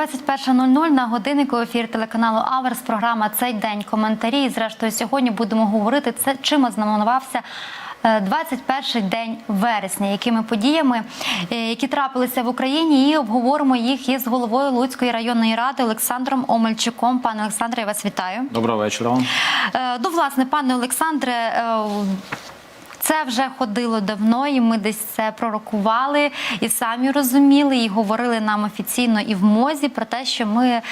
21.00 на годиннику ефір телеканалу Аверс. Програма цей день коментарі. І зрештою, сьогодні будемо говорити це, чим ознаменувався. е, 21 день вересня, якими подіями, е, які трапилися в Україні, і обговоримо їх із головою Луцької районної ради Олександром Омельчуком. Пане Олександре, я вас вітаю. Доброго вечора. Е, Ну, власне, пане Олександре, е, це вже ходило давно, і ми десь це пророкували і самі розуміли, і говорили нам офіційно і в мозі про те, що ми.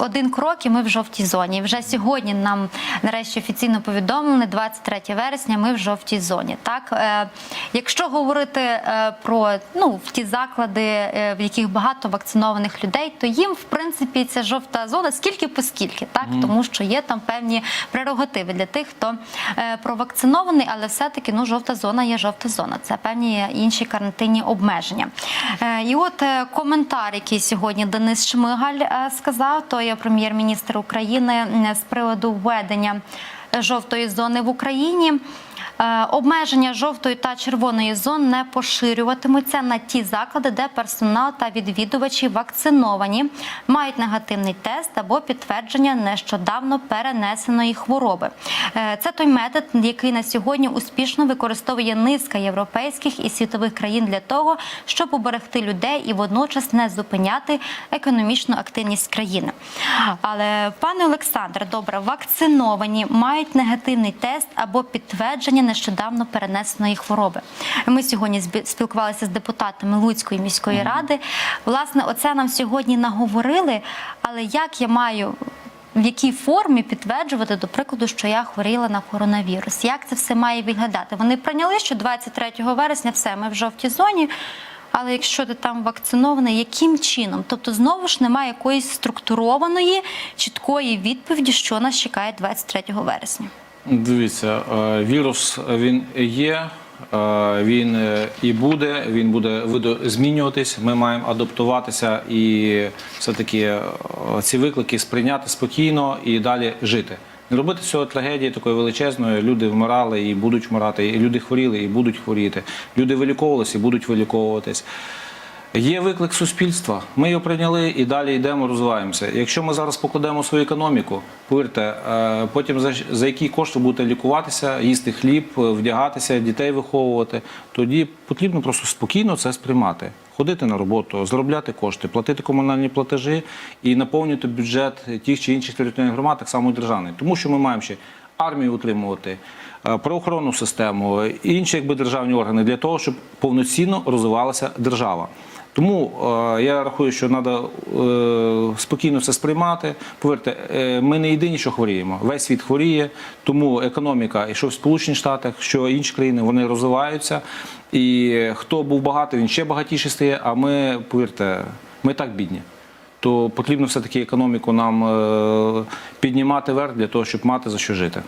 Один крок, і ми в жовтій зоні. Вже сьогодні нам нарешті офіційно повідомили 23 вересня. Ми в жовтій зоні. Так, е, якщо говорити е, про ну ті заклади, е, в яких багато вакцинованих людей, то їм в принципі ця жовта зона скільки по скільки, так тому що є там певні прерогативи для тих, хто е, провакцинований, але все-таки ну жовта зона є жовта зона. Це певні інші карантинні обмеження. Е, і от е, коментар, який сьогодні Денис Шмигаль е, сказав, то є прем'єр-міністр України м, з приводу введення жовтої зони в Україні. Е, Обмеження жовтої та червоної зон не поширюватимуться на ті заклади, де персонал та відвідувачі вакциновані, мають негативний тест або підтвердження нещодавно перенесеної хвороби. Е, Це той метод, який на сьогодні успішно використовує низка європейських і світових країн для того, щоб уберегти людей і водночас не зупиняти економічну активність країни. Але пане Олександре, добре, вакциновані мають негативний тест або підтвердження нещодавно перенесеної хвороби. Ми сьогодні спілкувалися з депутатами Луцької міської ради. Власне, оце нам сьогодні наговорили. Але як я маю в якій формі підтверджувати, до прикладу, що я хворіла на коронавірус? Як це все має виглядати? Вони прийняли, що 23 вересня все, ми в жовтій зоні. Але якщо ти там вакцинований, яким чином? Тобто знову ж немає якоїсь структурованої, чіткої відповіді, що нас чекає 23 вересня. Дивіться, е, вірус е, він є, е, він і буде, він буде видозмінюватись. Ми маємо адаптуватися і все-таки ці виклики сприйняти спокійно і далі жити. Не робити цього трагедії такої величезної. Люди вмирали і будуть вмирати, і люди хворіли і будуть хворіти. Люди виліковувалися і будуть виліковуватись. Є виклик суспільства. Ми його прийняли і далі йдемо, розвиваємося. Якщо ми зараз покладемо свою економіку, повірте, е, потім за, за які кошти будете лікуватися, їсти хліб, е, вдягатися, дітей виховувати, тоді потрібно просто спокійно це сприймати. Ходити на роботу, заробляти кошти, платити комунальні платежі і наповнювати бюджет тих чи інших територіальних громад, так само і державний. Тому що ми маємо ще армію утримувати, е, правоохоронну систему, інші якби державні органи для того, щоб повноцінно розвивалася держава. Тому е, я рахую, що треба спокійно це сприймати. Повірте, е, ми не єдині, що хворіємо. Весь світ хворіє, тому економіка, і що в Сполучених Штатах, що інші країни, вони розвиваються. І хто був багатий, він ще багатіший стає. А ми, повірте, ми так бідні. То потрібно все-таки економіку нам е, піднімати вверх для того, щоб мати за що жити.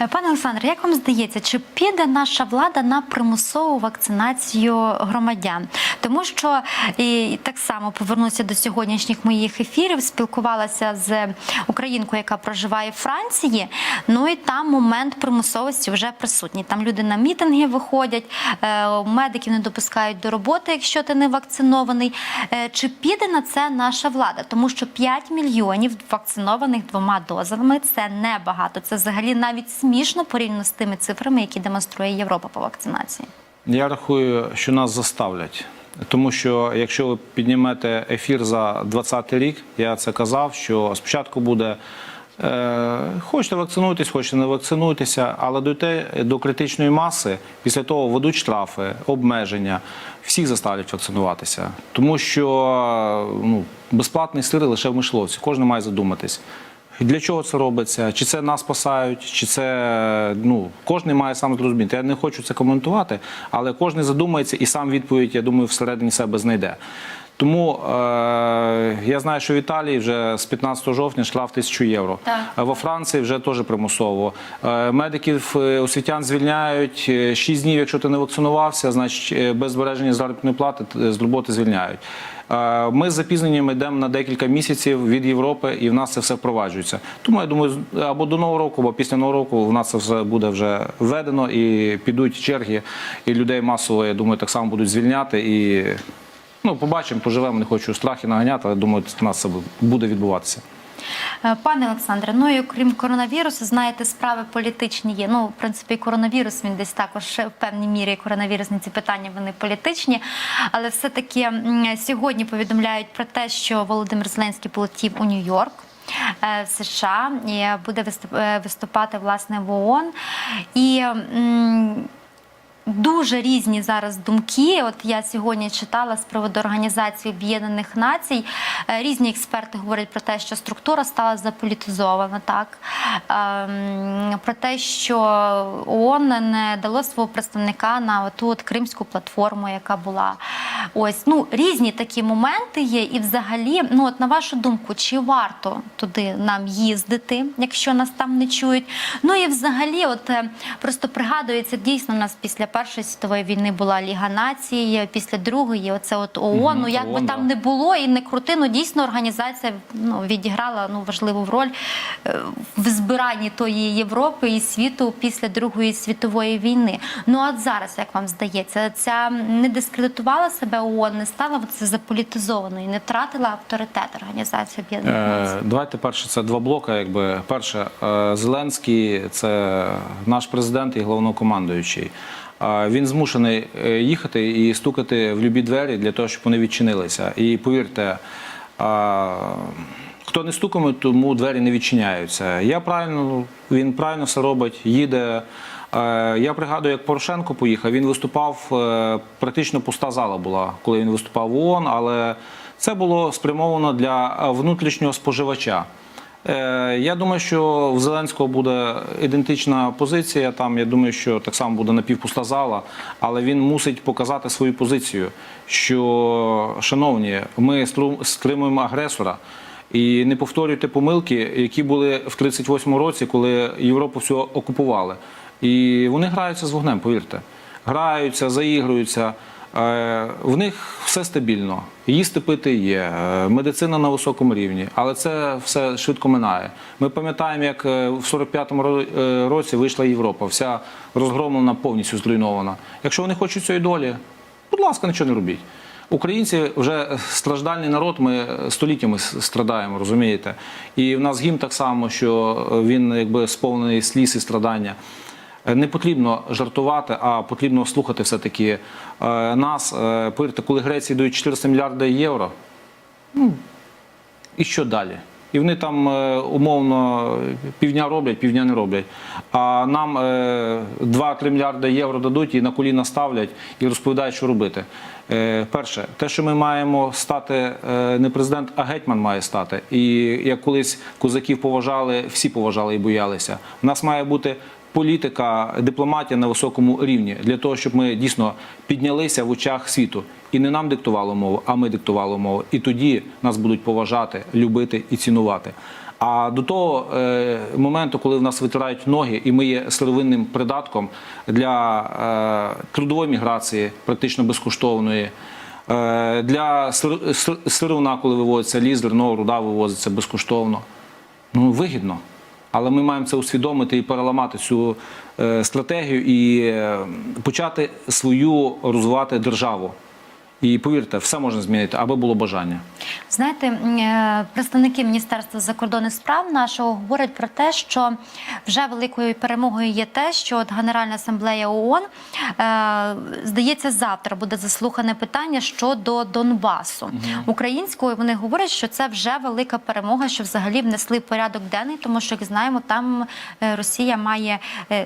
Е, Пане Олександре, як вам здається, чи піде наша влада на примусову вакцинацію громадян? Тому що і так само повернуся до сьогоднішніх моїх ефірів, спілкувалася з українкою, яка проживає в Франції. Ну і там момент примусовості вже присутній. Там люди на мітинги виходять, е, медиків не допускають до роботи, якщо ти не вакцинований. Е, Чи піде на це наша влада? Тому що 5 мільйонів вакцинованих двома дозами це небагато. Це взагалі навіть смішно порівняно з тими цифрами, які демонструє Європа по вакцинації. Я рахую, що нас заставлять. Тому що якщо ви піднімете ефір за 2020 рік, я це казав, що спочатку буде. Е, хочете вакцинуйтесь, хочете не вакцинуйтеся, але дойте до критичної маси, після того ведуть штрафи, обмеження, всіх заставлять вакцинуватися. Тому що ну, безплатний сир лише в мишловці, кожен має задуматись. Для чого це робиться? Чи це нас спасають, чи це ну кожен має сам зрозуміти. Я не хочу це коментувати, але кожен задумається і сам відповідь, я думаю, всередині себе знайде. Тому е, я знаю, що в Італії вже з 15 жовтня штраф 1000 євро. Так. Е, Во Франції вже теж примусово. Е, Медиків е, освітян звільняють 6 днів, якщо ти не вакцинувався, значить е, без збереження заробітної плати е, з роботи звільняють. Е, Ми з запізненням йдемо на декілька місяців від Європи, і в нас це все впроваджується. Тому я думаю, або до нового року, або після нового року в нас це все буде вже введено і підуть черги, і людей масово, я думаю, так само будуть звільняти і Ну, побачимо, поживемо, не хочу страхи наганяти, але думаю, у нас це буде відбуватися. Е, Пане Олександре, ну і окрім коронавірусу, знаєте, справи політичні є. Ну, в принципі, коронавірус він десь також в певній мірі коронавірусні ці питання вони політичні. Але все-таки сьогодні повідомляють про те, що Володимир Зеленський полетів у Нью-Йорк. е, В США і буде е, виступати власне в ООН. І Дуже різні зараз думки. От я сьогодні читала з приводу Організації Об'єднаних Націй. Е, Різні експерти говорять про те, що структура стала заполітизована, так Ем, про те, що ООН не дало свого представника на ту от кримську платформу, яка була. Ось ну різні такі моменти є. І взагалі, ну от на вашу думку, чи варто туди нам їздити, якщо нас там не чують? Ну і взагалі, от е, просто пригадується, дійсно, у нас після Першої світової війни була Ліга націй, після другої, оце от ООН. Ну як би там да. не було і не крути, ну дійсно організація ну, відіграла ну, важливу роль е, в збиранні тої Європи і світу після Другої світової війни. Ну а зараз, як вам здається, ця не дискредитувала себе ООН, не стала це заполітизованою, не втратила авторитет Організації Об'єднаних Націй? Е, Давайте перше, це два блоки. Якби перше, е, Зеленський це наш президент і головнокомандуючий. Він змушений е, їхати і стукати в любі двері для того, щоб вони відчинилися. І повірте, хто не стукає, тому двері не відчиняються. Я правильно, він правильно все робить, їде. Е, Я пригадую, як Порошенко поїхав, він виступав, е, практично пуста зала була, коли він виступав в ООН, але це було спрямовано для внутрішнього споживача. Е, Я думаю, що в Зеленського буде ідентична позиція. Там я думаю, що так само буде напівпуста зала, але він мусить показати свою позицію. Що, шановні, ми стримуємо агресора. І не повторюйте помилки, які були в 38-му році, коли Європу всю окупували. І вони граються з вогнем, повірте. Граються, заігруються. Е, В них все стабільно. Їсти пити є, е, медицина на високому рівні, але це все швидко минає. Ми пам'ятаємо, як е, в 45-му е, році вийшла Європа, вся розгромлена, повністю зруйнована. Якщо вони хочуть цієї долі, будь ласка, нічого не робіть. Українці вже страждальний народ, ми століттями страдаємо, розумієте? І в нас гімн так само, що він якби сповнений сліз і страдання. Е, Не потрібно жартувати, а потрібно слухати все-таки е, нас. Е, Повірте, коли Греції дають 400 мільярдів євро, ну, і що далі? І вони там умовно півдня роблять, півдня не роблять. А нам е, 2-3 мільярди євро дадуть і на коліна ставлять і розповідають, що робити. Перше, те, що ми маємо стати не президент, а гетьман має стати. І як колись козаків поважали, всі поважали і боялися. У нас має бути політика, дипломатія на високому рівні для того, щоб ми дійсно піднялися в очах світу. І не нам диктувало мову, а ми диктували мову. І тоді нас будуть поважати, любити і цінувати. А до того е, моменту, коли в нас витирають ноги, і ми є сировинним придатком для е, трудової міграції, практично безкоштовної, е, для сир- сир- сировина, коли вивозиться ліс, зерно, руда вивозиться безкоштовно. Ну, вигідно. Але ми маємо це усвідомити і переламати цю е, стратегію і е, почати свою розвивати державу. І повірте, все можна змінити, аби було бажання. Знаєте, е, представники Міністерства закордонних справ нашого говорять про те, що вже великою перемогою є те, що от Генеральна асамблея ООН, е, здається, завтра буде заслухане питання щодо Донбасу. Українською вони говорять, що це вже велика перемога, що взагалі внесли порядок денний, тому що, як знаємо, там е, Росія має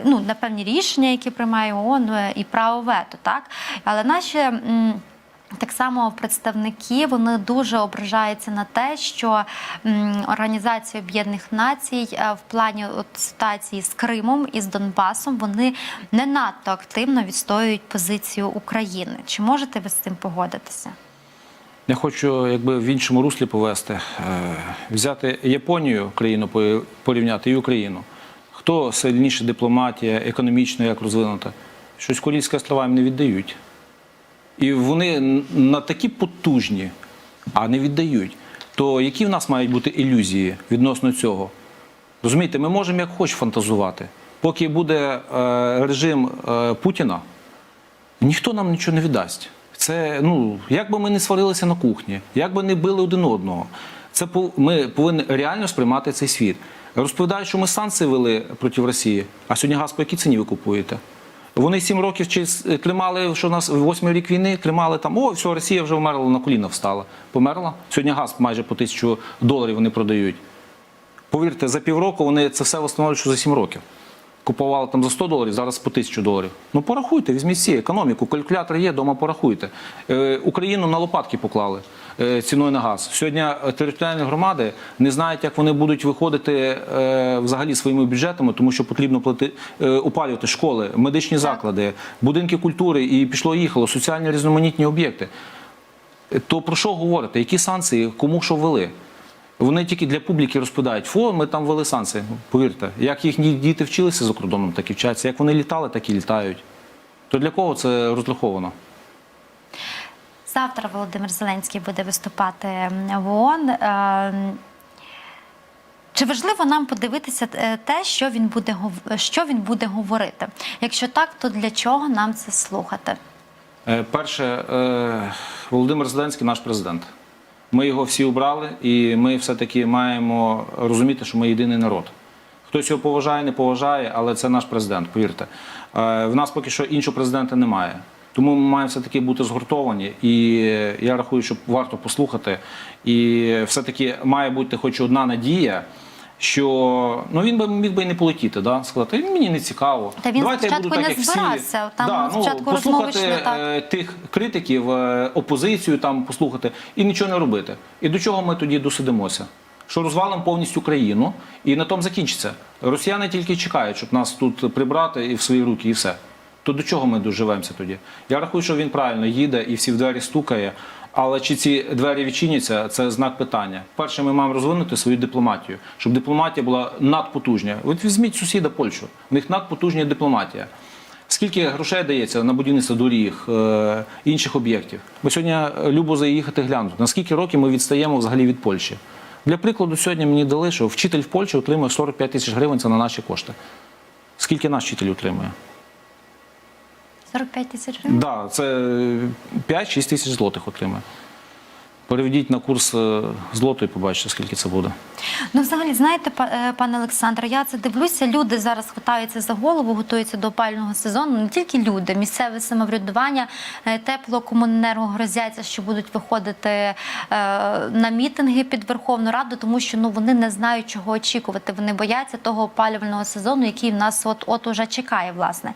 ну, на певні рішення, які приймає ООН, і право вето, так? Але наші. Так само представники вони дуже ображаються на те, що Організація Об'єднаних Націй е, в плані от, ситуації з Кримом і з Донбасом вони не надто активно відстоюють позицію України. Чи можете ви з цим погодитися? Я хочу якби в іншому руслі повести, е, взяти Японію, країну порівняти і Україну. Хто сильніша дипломатія, економічно як розвинута? Щось Курильські острова їм не віддають. І вони на такі потужні, а не віддають. То які в нас мають бути ілюзії відносно цього? Розумієте, ми можемо як хоч фантазувати. Поки буде е, режим е, Путіна, ніхто нам нічого не віддасть. Це ну як би ми не сварилися на кухні, як би не били один одного. Це пов- ми повинні реально сприймати цей світ. Розповідають, що ми санкції вели проти Росії, а сьогодні газ по якій ціні ви купуєте? Вони сім років чи тримали, що у нас восьмий рік війни, тримали там, о, все, Росія вже вмерла на коліна встала. Померла. Сьогодні газ майже по тисячу доларів вони продають. Повірте, за півроку вони це все встановлюють, що за 7 років. Купували там за 100 доларів, зараз по 1000 доларів. Ну порахуйте, візьміть всі економіку, калькулятор є, дома порахуйте. Е, Україну на лопатки поклали ціною на газ. Сьогодні е, територіальні громади не знають, як вони будуть виходити е, взагалі своїми бюджетами, тому що потрібно плати, е, опалювати школи, медичні заклади, будинки культури і пішло-їхало, соціальні різноманітні об'єкти. То про що говорите? Які санкції, кому що ввели? Вони тільки для публіки розповідають, фо, ми там ввели санкції. Повірте, як їхні діти вчилися за кордоном, так і вчаться. Як вони літали, так і літають. То для кого це розраховано? Завтра Володимир Зеленський буде виступати в ООН. Е, Чи важливо нам подивитися е, те, що він буде що він буде говорити? Якщо так, то для чого нам це слухати? Е, Перше, Володимир Зеленський наш президент. Ми його всі обрали, і ми все-таки маємо розуміти, що ми єдиний народ. Хтось його поважає, не поважає, але це наш президент, повірте. В нас поки що іншого президента немає. Тому ми маємо все-таки бути згуртовані, і я рахую, що варто послухати. І все-таки має бути хоч одна надія, що ну він би міг би і не полетіти, да? сказати, мені не цікаво. Та він Давайте я спочатку буду так, всі». збирався. Там Да, ну, спочатку розмови послухати, так. е, тих критиків, е, опозицію там послухати і нічого не робити. І до чого ми тоді досидимося? Що розвалимо повністю країну, і на тому закінчиться. Росіяни тільки чекають, щоб нас тут прибрати і в свої руки, і все. То до чого ми доживемося тоді? Я рахую, що він правильно їде і всі в двері стукає. Але чи ці двері відчиняться, це знак питання. Перше, ми маємо розвинути свою дипломатію, щоб дипломатія була надпотужня. От візьміть сусіда Польщу, в них надпотужня дипломатія. Скільки грошей дається на будівництво доріг, е, інших об'єктів? Бо сьогодні е, любо заїхати глянути, наскільки років ми відстаємо взагалі від Польщі. Для прикладу, сьогодні мені дали, що вчитель в Польщі отримує 45 тисяч гривень це на наші кошти. Скільки наш вчитель отримує? 45 тисяч гривень. Да, це 5-6 тисяч злотих отримує. Переведіть на курс е, злоту і побачите, скільки це буде. Ну, взагалі, знаєте, е, пане Олександре, я це дивлюся. Люди зараз хватаються за голову, готуються до опального сезону. Не тільки люди, місцеве самоврядування, е, теплокомуненерго грозяться, що будуть виходити на мітинги під Верховну Раду, тому що ну вони не знають, чого очікувати. Вони бояться того опалювального сезону, який в нас от от уже чекає, власне.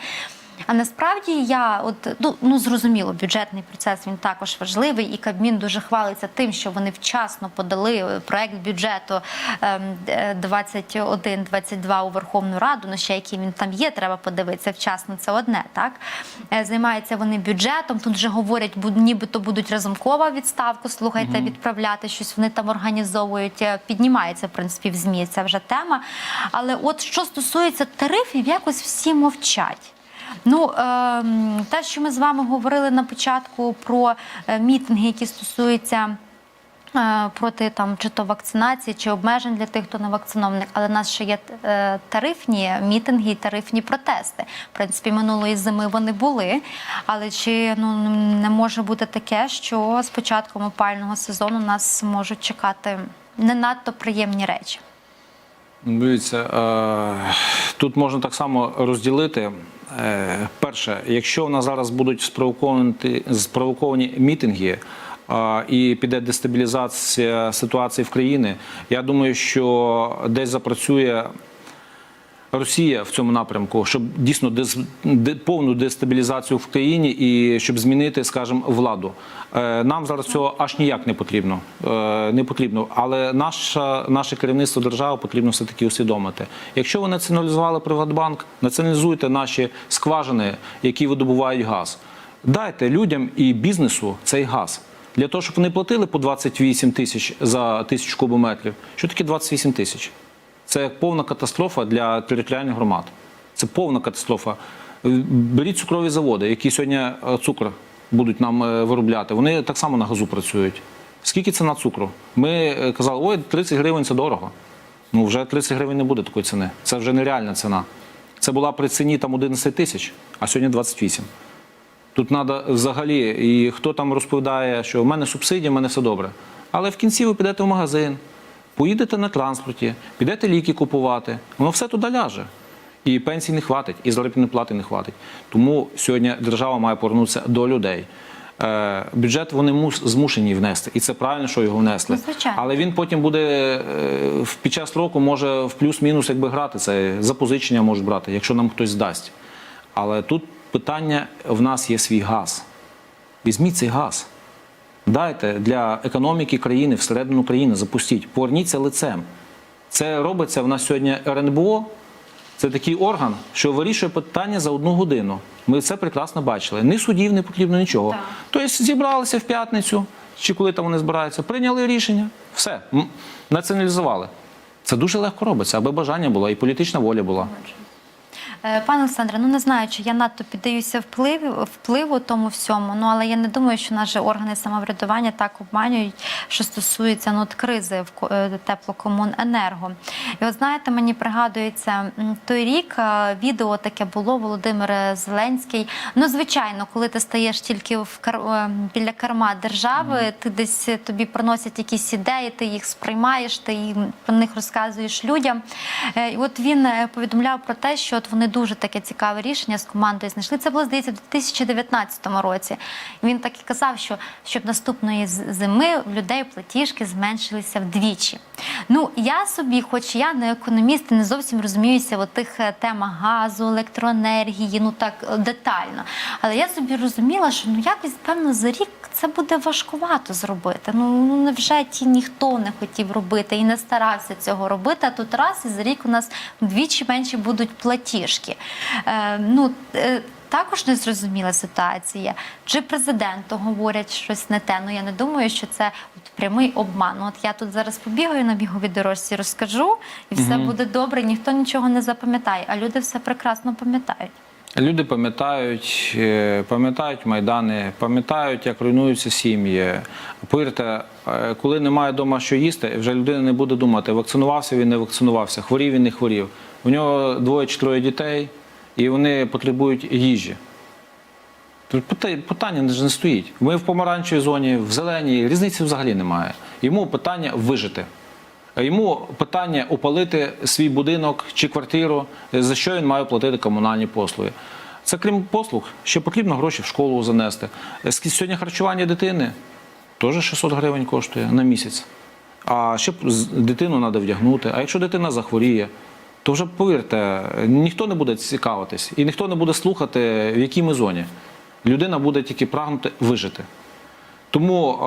А насправді я, от ну, ну зрозуміло, бюджетний процес він також важливий, і Кабмін дуже хвалиться тим, що вони вчасно подали е, проект бюджету ем, е, 21-22 у Верховну Раду. Ну ще який він там є, треба подивитися вчасно. Це одне, так Е, займаються вони бюджетом. Тут вже говорять, нібито будуть разумкова відставку. Слухайте, відправляти щось. Вони там організовують. Піднімається в принципі в змі. Це вже тема. Але от що стосується тарифів, якось всі мовчать. Ну, ем, те, що ми з вами говорили на початку про е, мітинги, які стосуються е, проти там чи то вакцинації, чи обмежень для тих, хто не вакцинований, але в нас ще є е, тарифні мітинги і тарифні протести. В принципі, минулої зими вони були. Але чи ну не може бути таке, що з початком опального сезону нас можуть чекати не надто приємні речі? Дивіться, тут можна так само розділити. Е, Перше, якщо в нас зараз будуть спровоковані, спровоковані мітинги і піде дестабілізація ситуації в країні, я думаю, що десь запрацює Росія в цьому напрямку, щоб дійсно дез, де, повну дестабілізацію в країні і щоб змінити, скажімо, владу. Е, нам зараз цього аж ніяк не потрібно. Е, не потрібно. Але наша, наше керівництво держави потрібно все-таки усвідомити. Якщо ви націоналізували Приватбанк, націоналізуйте наші скважини, які видобувають газ. Дайте людям і бізнесу цей газ. Для того, щоб вони платили по 28 тисяч за тисячу кубометрів. Що таке 28 тисяч? Це повна катастрофа для територіальних громад. Це повна катастрофа. Беріть цукрові заводи, які сьогодні е, цукор будуть нам е, виробляти. Вони так само на газу працюють. Скільки ціна цукру? Ми е, казали, ой, 30 гривень це дорого. Ну вже 30 гривень не буде такої ціни. Це вже нереальна ціна. Це була при ціні там 11 тисяч, а сьогодні 28. Тут треба взагалі, і хто там розповідає, що в мене субсидія, в мене все добре. Але в кінці ви підете в магазин, поїдете на транспорті, підете ліки купувати, воно все туди ляже. І пенсій не хватить, і заробітної плати не хватить. Тому сьогодні держава має повернутися до людей. Е, бюджет вони змушені внести, і це правильно, що його внесли. Ну, звичайно. Але він потім буде е, під час року може в плюс-мінус якби грати. Це запозичення можуть брати, якщо нам хтось здасть. Але тут питання: в нас є свій газ. Візьміть цей газ. Дайте для економіки країни, всередину країни, запустіть, поверніться лицем. Це робиться в нас сьогодні РНБО. Це такий орган, що вирішує питання за одну годину. Ми це прекрасно бачили. Ні судів не потрібно нічого. Так. Тобто зібралися в п'ятницю, чи коли там вони збираються, прийняли рішення, все, націоналізували. Це дуже легко робиться, аби бажання було і політична воля була. Е, Пане Олександре, ну не знаю, чи я надто піддаюся впливу, впливу тому всьому, ну але я не думаю, що наші органи самоврядування так обманюють, що стосується ну, от кризи в е, теплокомуненерго. І от знаєте, мені пригадується той рік е, відео таке було Володимир Зеленський. Ну, звичайно, коли ти стаєш тільки в кар... біля керма держави, ти десь тобі приносять якісь ідеї, ти їх сприймаєш, ти їм про них розказуєш людям. І от він повідомляв про те, що от вони дуже таке цікаве рішення з командою знайшли. Це було здається в 2019 році. Він так і казав, що щоб наступної зими в людей платіжки зменшилися вдвічі. Ну я собі, хоч я не економіст, не зовсім розуміюся в тих е, темах газу, електроенергії, ну так е, детально. Але я собі розуміла, що ну якось певно за рік це буде важкувато зробити. Ну, ну невже ті ніхто не хотів робити і не старався цього робити. А тут раз і за рік у нас вдвічі менші будуть платіжки. Е, ну, е, також незрозуміла ситуація. Чи президенту говорять щось не те? Ну я не думаю, що це от прямий обман. От я тут зараз побігаю на біговій дорожці, розкажу, і все буде добре. Ніхто нічого не запам'ятає, а люди все прекрасно пам'ятають. Люди пам'ятають, е, пам'ятають майдани, пам'ятають, як руйнуються сім'ї. Повірте, е, коли немає вдома що їсти, вже людина не буде думати, вакцинувався він, не вакцинувався, хворів він, не хворів. У нього двоє чи троє дітей, і вони потребують їжі. Тут питання не стоїть. Ми в помаранчевій зоні, в зеленій, різниці взагалі немає. Йому питання вижити. Йому питання опалити свій будинок чи квартиру, за що він має платити комунальні послуги. Це крім послуг, ще потрібно гроші в школу занести. Ск- Сьогодні харчування дитини теж 600 гривень коштує на місяць. А ще дитину треба вдягнути. А якщо дитина захворіє, то вже повірте, ніхто не буде цікавитись і ніхто не буде слухати, в якій ми зоні. Людина буде тільки прагнути вижити. Тому е,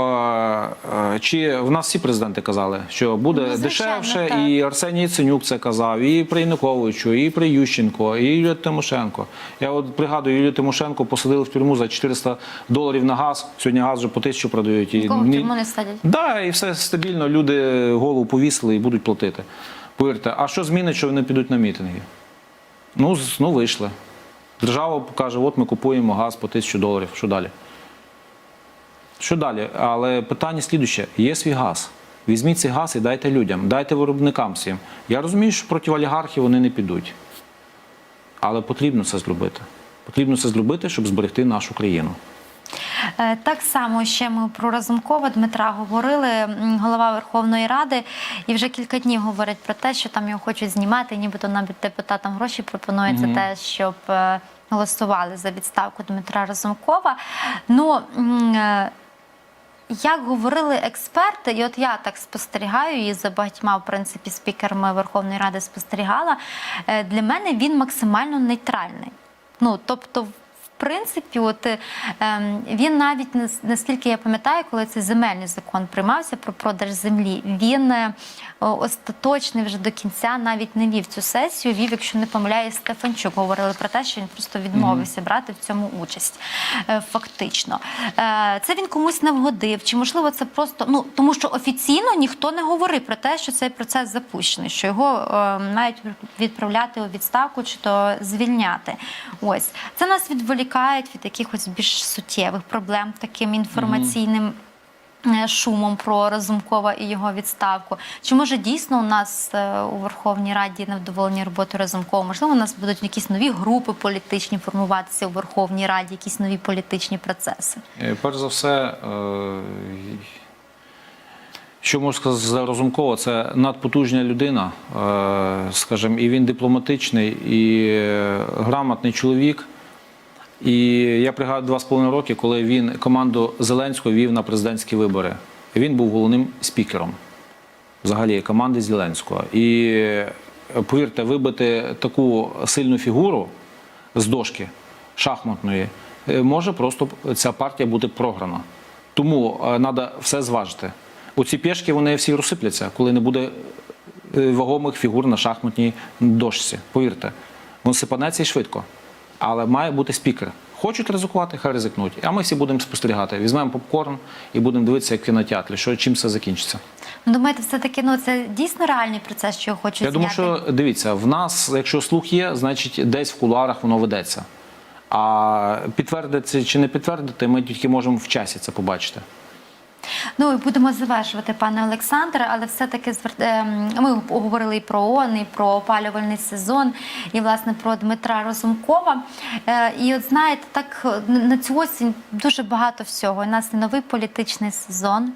е, чи в нас всі президенти казали, що буде Ну, звичайно, дешевше, так. і Арсеній Яценюк це казав, і при Януковичу, і при Ющенко, і Юлія Тимошенко. Я от пригадую, Юлію Тимошенко посадили в тюрму за 400 доларів на газ. Сьогодні газ вже по тисячу продають. І Нікого в тюрму не садять. Да, і все стабільно. Люди голову повісили і будуть платити. Повірте, а що змінить, що вони підуть на мітинги? Ну, ну вийшли. Держава покаже, от ми купуємо газ по тисячу доларів. Що далі? Що далі? Але питання слідуще: є свій газ. Візьміть цей газ і дайте людям, дайте виробникам всім. Я розумію, що проти олігархів вони не підуть. Але потрібно це зробити. Потрібно це зробити, щоб зберегти нашу країну. Е, Так само ще ми про Разумкова Дмитра говорили, голова Верховної Ради, і вже кілька днів говорять про те, що там його хочуть знімати, нібито навіть депутатам гроші пропонують за те, щоб е, голосували за відставку Дмитра Разумкова. Ну е, як говорили експерти, і от я так спостерігаю і за багатьма, в принципі, спікерами Верховної Ради спостерігала. е, Для мене він максимально нейтральний. Ну тобто, в принципі, от е, ем, він навіть наскільки я пам'ятаю, коли цей земельний закон приймався про продаж землі, він е, остаточний вже до кінця навіть не вів цю сесію. Вів, якщо не помиляюсь, Стефанчук говорили про те, що він просто відмовився брати в цьому участь. е, Фактично, це він комусь не вгодив, чи можливо це просто ну тому, що офіційно ніхто не говорив про те, що цей процес запущений, що його мають відправляти у відставку чи то звільняти. Ось це нас відволікає від якихось більш суттєвих проблем таким інформаційним. е, шумом про Разумкова і його відставку. Чи може дійсно у нас е, у Верховній Раді невдоволення роботи Разумкова? Можливо, у нас будуть якісь нові групи політичні формуватися у Верховній Раді, якісь нові політичні процеси? Е, Перш за все, що можу сказати за Розумкова, це надпотужна людина, скажімо, і він дипломатичний, і грамотний чоловік. І я пригадую два з половиною роки, коли він команду Зеленського вів на президентські вибори. Він був головним спікером взагалі команди Зеленського. І е, повірте, вибити таку сильну фігуру з дошки шахматної е, може просто ця партія бути програна. Тому треба все зважити. Оці пішки вони всі розсипляться, коли не буде е, вагомих фігур на шахматній дошці. Повірте, він сипанеться і швидко. Але має бути спікер. Хочуть ризикувати, хай ризикнуть. А ми всі будемо спостерігати. Візьмемо попкорн і будемо дивитися, як в кінотеатрі, що чим це закінчиться. Ну, думаєте, все таки ну це дійсно реальний процес, що хочуть Я думаю, що дивіться, в нас, якщо слух є, значить десь в кулуарах воно ведеться. А підтвердити чи не підтвердити, ми тільки можемо в часі це побачити. Ну і будемо завершувати, пане Олександре, але все-таки ем, ми говорили і про ООН, і про опалювальний сезон, і власне про Дмитра Розумкова. Е, І от знаєте, так на цю осінь дуже багато всього. У нас і новий політичний сезон, е,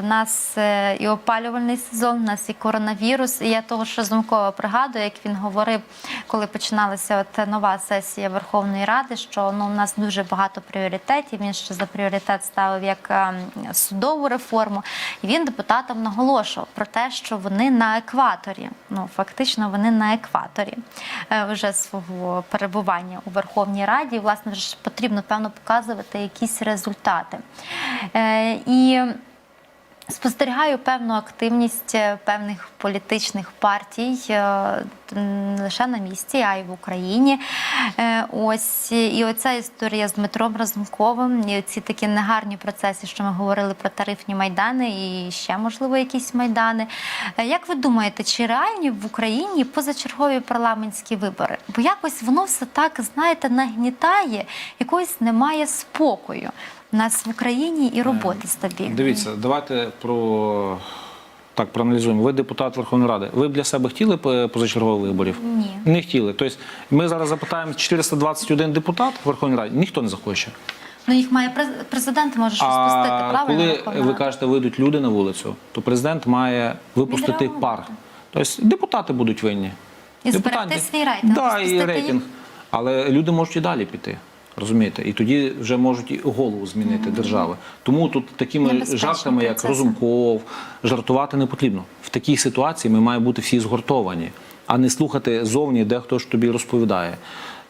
в нас е, і опалювальний сезон, в нас і коронавірус. І я того ж Розумкова пригадую, як він говорив, коли починалася от нова сесія Верховної Ради, що ну у нас дуже багато пріоритетів. Він ще за пріоритет ставив як судову реформу. І він депутатам наголошував про те, що вони на екваторі. Ну фактично, вони на екваторі е, вже свого перебування у Верховній Раді. І, власне, вже потрібно певно показувати якісь результати. Е, І Спостерігаю певну активність е, певних політичних партій е, не лише на місці, а й в Україні. Е, Ось і оця історія з Дмитром Разумковим, і ці такі негарні процеси, що ми говорили про тарифні майдани, і ще можливо якісь майдани. Як ви думаєте, чи реальні в Україні позачергові парламентські вибори? Бо якось воно все так, знаєте, нагнітає, якогось немає спокою. У нас в Україні і роботи стабільної. Дивіться, давайте про так проаналізуємо. Ви депутат Верховної Ради. Ви б для себе хотіли позачергових виборів? Ні. Не хотіли. Тобто ми зараз запитаємо 421 депутат в Верховній Раді, ніхто не захоче. Ну їх має президент може щось пустити, правильно? коли ви кажете, вийдуть люди на вулицю, то президент має випустити Відреагувати. пар. Тобто депутати будуть винні. І зберегти свій рейтинг, Да, і рейтинг. Але люди можуть і далі піти. Розумієте? І тоді вже можуть і голову змінити держави. Тому тут такими жартами, як. Розумков, жартувати не потрібно. В такій ситуації ми маємо бути всі згуртовані, а не слухати зовні, де хто ж тобі розповідає.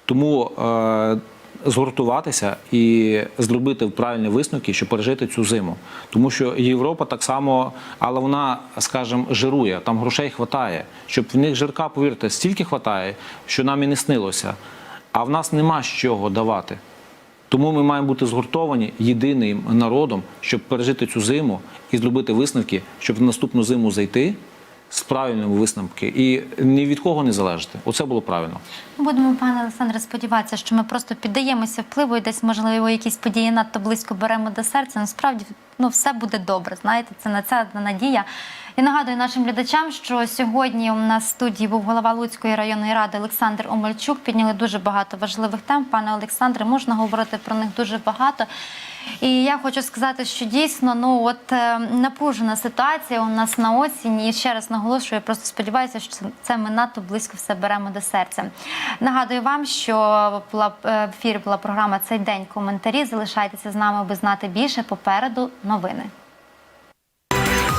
Тому е, згуртуватися і зробити правильні висновки, щоб пережити цю зиму. Тому що Європа так само, але вона, скажімо, жирує, там грошей хватає. Щоб в них жирка, повірте, стільки хватає, що нам і не снилося. А в нас нема з чого давати. Тому ми маємо бути згуртовані єдиним народом, щоб пережити цю зиму і зробити висновки, щоб в наступну зиму зайти з правильними висновки і ні від кого не залежати. Оце було правильно. Будемо, пане Олександре, сподіватися, що ми просто піддаємося впливу і десь, можливо, якісь події надто близько беремо до серця. Насправді ну, все буде добре. Знаєте, це на це надія. І нагадую нашим глядачам, що сьогодні у нас в студії був голова Луцької районної ради Олександр Омельчук. Підняли дуже багато важливих тем. Пане Олександре, можна говорити про них дуже багато. І я хочу сказати, що дійсно ну от е, напружена ситуація у нас на осінь. І ще раз наголошую, просто сподіваюся, що це, ми надто близько все беремо до серця. Нагадую вам, що е, в ефірі була програма цей день коментарі. Залишайтеся з нами, аби знати більше. Попереду новини.